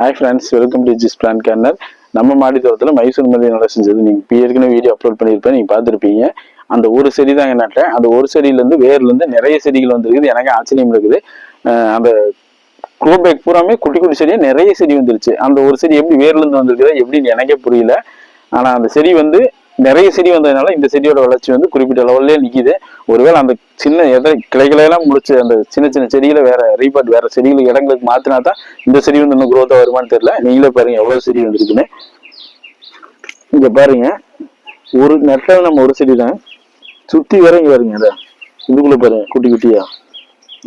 Hi friends welcome to G's plan corner நம்ம மாடி தோட்டத்தில் மைசூர் மல்லி நல்லா செஞ்சது நீங்கள் ஏற்கனவே வீடியோ அப்லோட் பண்ணியிருப்பேன். நீங்கள் பார்த்துருப்பீங்க. அந்த ஒரு செடி தாங்க நட்டேன் அந்த ஒரு செடியிலேருந்து வேர்லேருந்து நிறைய செடிகள் வந்துருக்குது. எனக்கு ஆச்சரியம் இருக்குது. அந்த க்ரோ பேக் பூராமே குட்டி குட்டி செடியாக நிறைய செடி வந்துருச்சு. அந்த ஒரு செடி எப்படி வேர்லேருந்து வந்திருக்குதா எப்படின்னு எனக்கே புரியல. ஆனால் அந்த செடி வந்து நிறைய செடி வந்ததுனால இந்த செடியோட வளர்ச்சி வந்து குறிப்பிட்ட லெவல்லே நிற்கிது ஒருவேளை அந்த சின்ன எதை கிளைகளெல்லாம் முடிச்சு அந்த சின்ன சின்ன செடிகளை வேற ரீபாட் வேற செடிகள் இடங்களுக்கு மாத்தினா தான் இந்த செடி வந்து இன்னும் growth வருமானு வருமான்னு தெரியல. நீங்களே பாருங்க எவ்வளவு செடி வந்திருக்குன்னு. இங்க பாருங்க. ஒரு நெட்டில் நம்ம ஒரு செடி தான். சுத்தி வர இங்க வருங்க அதை இதுக்குள்ள பாருங்க குட்டி குட்டியா.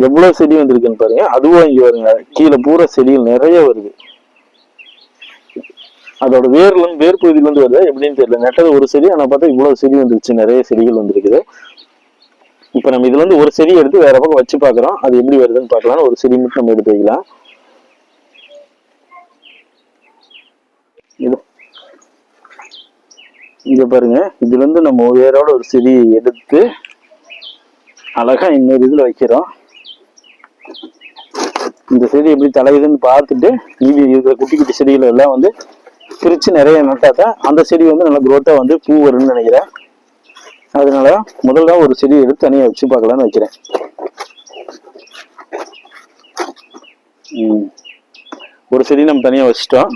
எவ்வளவு செடி வந்திருக்குன்னு பாருங்க. அதுவும் இங்க வருங்க கீழே பூரா செடிகள் நிறைய வருது. அதோட வேர்ல இருந்து வேர் பகுதியில இருந்து வருது எப்படின்னு தெரியல. நெட்டது ஒரு செடி ஆனா பார்த்தா இவ்வளவு செடி வந்துருச்சு. நிறைய செடிகள் வந்திருக்குது. இப்ப நம்ம இதுல இருந்து ஒரு செடி எடுத்து வேற பக்கம் வச்சு பாக்குறோம் அது எப்படி வருதுன்னு பார்க்கலாம் ஒரு செடி மட்டும் நம்ம எடுத்து வைக்கலாம். இது. இங்க பாருங்க. இதுல இருந்து நம்ம வேரோட ஒரு செடி எடுத்து அழகா இன்னொரு இதுல வைக்கிறோம். இந்த செடி எப்படி தலையுதுன்னு பார்த்துட்டு மீதி இருக்கிற குட்டி குட்டி செடிகள் எல்லாம் வந்து பிரித்து நிறைய நட்டாதான் அந்த செடி வந்து நல்லா குரோத்தாக வந்து பூ வரும்னு நினைக்கிறேன். அதனால முதல்ல ஒரு செடி எடுத்து தனியாக வச்சு பார்க்கலாம்னு வைக்கிறேன். ஒரு செடி நம்ம தனியாக வச்சுட்டோம்.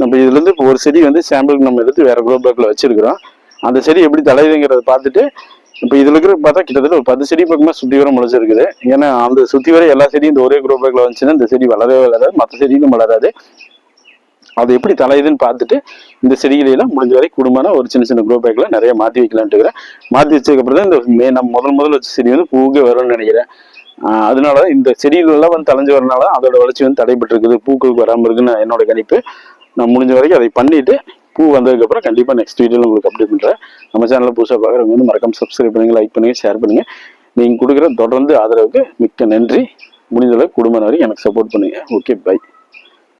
நம்ம இதுலேருந்து இப்போ ஒரு செடி வந்து சாம்பிளுக்கு நம்ம எடுத்து வேறு குரோ பேக்கில் வச்சுருக்குறோம். அந்த செடி எப்படி தலையுதுங்கிறத பார்த்துட்டு இப்போ இதில் இருக்கிற பார்த்தா கிட்டத்தட்ட ஒரு பத்து செடி பக்கமாக சுற்றி வர முளைச்சிருக்குது. ஏன்னா அந்த சுற்றி வர எல்லா செடியும் இந்த ஒரே குரோ பேக்கில் வந்துச்சுன்னா இந்த செடி வளரவே வளராது மற்ற செடியிலும் வளராது. அது எப்படி தலையுதுன்னு பார்த்துட்டு இந்த செடிகளெல்லாம் முடிஞ்ச வரை குடும்பமான ஒரு சின்ன சின்ன குரூப் பேக்கில் நிறைய மாற்றி வைக்கலான்ட்டு இருக்கிறேன். மாத்தி தான் இந்த மே நம்ம முதல் முதல்ல வச்ச செடி வந்து பூவுக்கே வரும்னு நினைக்கிறேன். அதனால இந்த செடிகளெல்லாம் வந்து தலைஞ்சு வரனால அதோட வளர்ச்சி வந்து தடைபட்டு இருக்குது பூக்களுக்கு வராமல் இருக்குன்னு என்னோட கணிப்பு. நான் முடிஞ்ச வரைக்கும் அதை பண்ணிட்டு பூ வந்ததுக்கப்புறம் கண்டிப்பாக நெக்ஸ்ட் வீடியோவில் உங்களுக்கு அப்டேட் பண்ணுறேன் நம்ம சேனலில் புதுசாக பார்க்குறவங்க வந்து மறக்காம சப்ஸ்கிரைப் பண்ணுங்கள் லைக் பண்ணுங்கள் ஷேர் பண்ணுங்கள் நீங்கள் கொடுக்குற தொடர்ந்து ஆதரவுக்கு மிக்க நன்றி. முடிந்தளவு குடும்ப குடும்பம் வரைக்கும் எனக்கு சப்போர்ட் பண்ணுங்கள் ஓகே பை